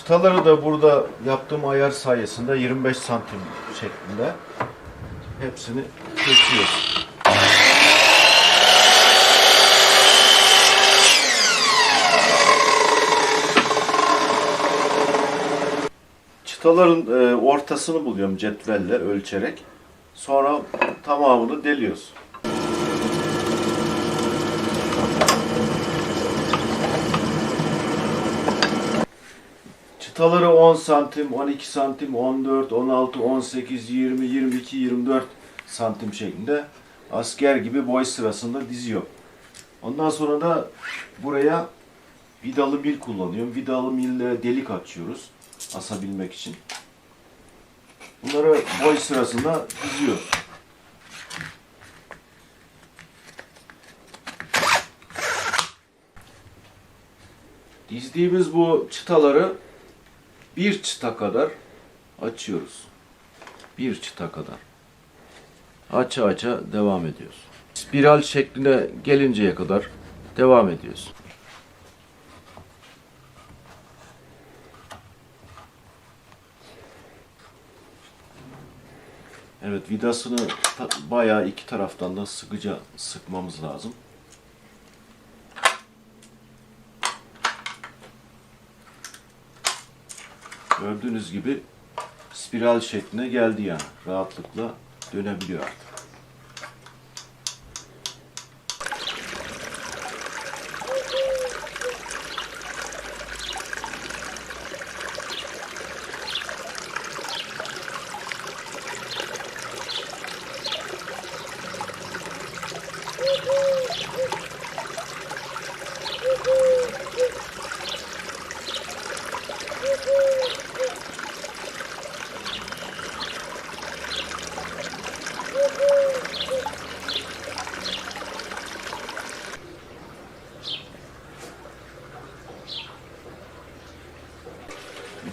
Çıtaları da burada yaptığım ayar sayesinde 25 santim şeklinde hepsini kesiyoruz. Çıtaların e, ortasını buluyorum cetvelle ölçerek. Sonra tamamını deliyoruz. Çıtaları 10 santim, 12 santim, 14, 16, 18, 20, 22, 24 santim şeklinde asker gibi boy sırasında diziyor. Ondan sonra da buraya vidalı mil kullanıyorum. Vidalı mille delik açıyoruz asabilmek için. Bunları boy sırasında diziyoruz. Dizdiğimiz bu çıtaları bir çıta kadar açıyoruz. Bir çıta kadar. Aça aça devam ediyoruz. Spiral şekline gelinceye kadar devam ediyoruz. Evet vidasını bayağı iki taraftan da sıkıca sıkmamız lazım. Gördüğünüz gibi spiral şekline geldi yani. Rahatlıkla dönebiliyor artık.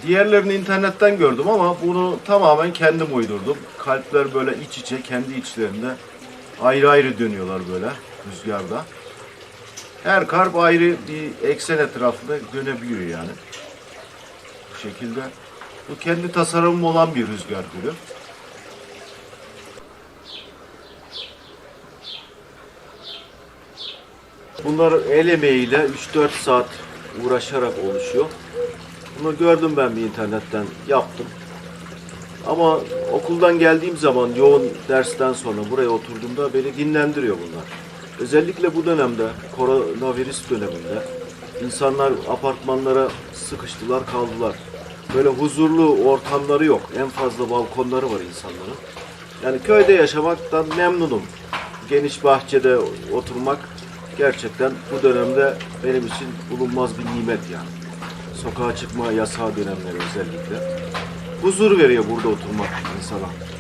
Diğerlerini internetten gördüm ama bunu tamamen kendim uydurdum. Kalpler böyle iç içe, kendi içlerinde ayrı ayrı dönüyorlar böyle rüzgarda. Her kalp ayrı bir eksen etrafında dönebiliyor yani. Bu şekilde. Bu kendi tasarımım olan bir rüzgar gülü. Bunlar el emeğiyle 3-4 saat uğraşarak oluşuyor. Bunu gördüm ben bir internetten yaptım. Ama okuldan geldiğim zaman yoğun dersten sonra buraya oturduğumda beni dinlendiriyor bunlar. Özellikle bu dönemde koronavirüs döneminde insanlar apartmanlara sıkıştılar kaldılar. Böyle huzurlu ortamları yok. En fazla balkonları var insanların. Yani köyde yaşamaktan memnunum. Geniş bahçede oturmak gerçekten bu dönemde benim için bulunmaz bir nimet yani sokağa çıkma yasağı dönemleri özellikle. Huzur veriyor burada oturmak insana.